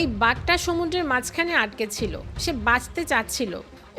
এই বাঘটা সমুদ্রের মাঝখানে আটকে ছিল সে বাঁচতে চাচ্ছিল।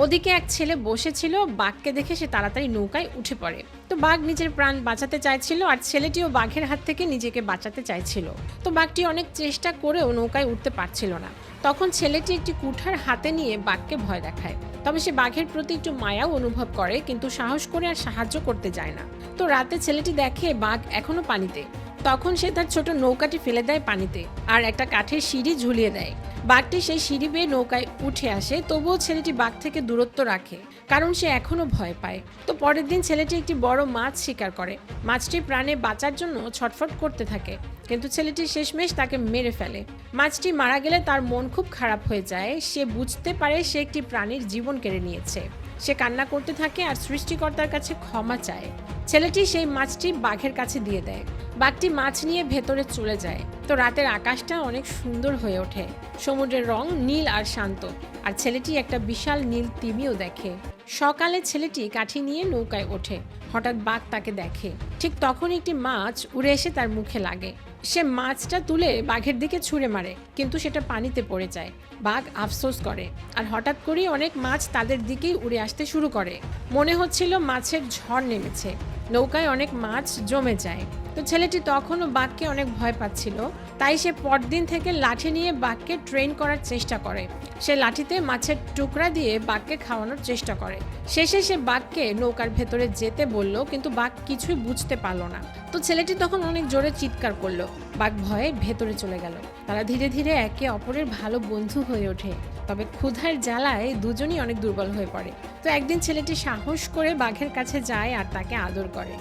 ওদিকে এক ছেলে বসেছিল, বাঘকে দেখে সে তাড়াতাড়ি নৌকায় উঠে পড়ে। তো বাঘ নিজের প্রাণ বাঁচাতে চাইছিল আর ছেলেটিও বাঘের হাত থেকে নিজেকে বাঁচাতে চাইছিল। তো বাঘটি অনেক চেষ্টা করেও নৌকায় উঠতে পারছিল না। তখন ছেলেটি একটি কুঠার হাতে নিয়ে বাঘকে ভয় দেখায়। তবে সে বাঘের প্রতি একটু মায়াও অনুভব করে, কিন্তু সাহস করে আর সাহায্য করতে যায় না। তো রাতে ছেলেটি দেখে বাঘ এখনও পানিতে। তখন সে তার ছোট নৌকাটি ফেলে দেয় পানিতে আর একটা কাঠের সিঁড়ি ঝুলিয়ে দেয়। বাঘটি সেই সিঁড়ি বেয়ে নৌকায় উঠে আসে, তবুও ছেলেটি বাঘ থেকে দূরত্ব রাখে, কারণ সে এখনও ভয় পায়। তো পরের দিন ছেলেটি একটি বড় মাছ শিকার করে। মাছটি প্রাণে বাঁচার জন্য ছটফট করতে থাকে, কিন্তু ছেলেটি শেষমেশ তাকে মেরে ফেলে। মাছটি মারা গেলে তার মন খুব খারাপ হয়ে যায়। সে বুঝতে পারে সে একটি প্রাণীর জীবন কেড়ে নিয়েছে। সে কান্না করতে থাকে আর সৃষ্টিকর্তার কাছে ক্ষমা চায়। ছেলেটি সেই মাছটি বাঘের কাছে দিয়ে দেয়। বাঘটি মাছ নিয়ে ভেতরে চলে যায়। তো রাতের আকাশটা অনেক সুন্দর হয়ে ওঠে। সমুদ্রের রং নীল আর শান্ত। আর ছেলেটি একটা বিশাল নীল তিমিও দেখে। সকালে ছেলেটি কাঠি নিয়ে নৌকায় ওঠে। হঠাৎ বাঘ তাকে দেখে। ঠিক তখন একটি মাছ উড়ে এসে তার মুখে লাগে। সে মাছটা তুলে বাঘের দিকে ছুঁড়ে মারে, কিন্তু সেটা পানিতে পড়ে যায়। বাঘ আফসোস করে। আর হঠাৎ করেই অনেক মাছ তাদের দিকেই উড়ে আসতে শুরু করে। মনে হচ্ছিল মাছের ঝড় নেমেছে। নৌকায় অনেক মাছ জমে যায়। তো ছেলেটি তখনও বাঘকে অনেক ভয় পাচ্ছিল। তাই সে পরদিন থেকে লাঠি নিয়ে বাঘকে ট্রেন করার চেষ্টা করে। সে লাঠিতে মাছের টুকরা দিয়ে বাঘকে খাওয়ানোর চেষ্টা করে। শেষে সে বাঘকে নৌকার ভেতরে যেতে বলল, কিন্তু বাঘ কিছুই বুঝতে পারল না। তো ছেলেটি তখন অনেক জোরে চিৎকার করল। বাঘ ভয়ে ভেতরে চলে গেল। তারা ধীরে ধীরে একে অপরের ভালো বন্ধু হয়ে ওঠে। তবে ক্ষুধার জ্বালায় দুজনই অনেক দুর্বল হয়ে পড়ে। তো একদিন ছেলেটি সাহস করে বাঘের কাছে যায় আর তাকে আদর করে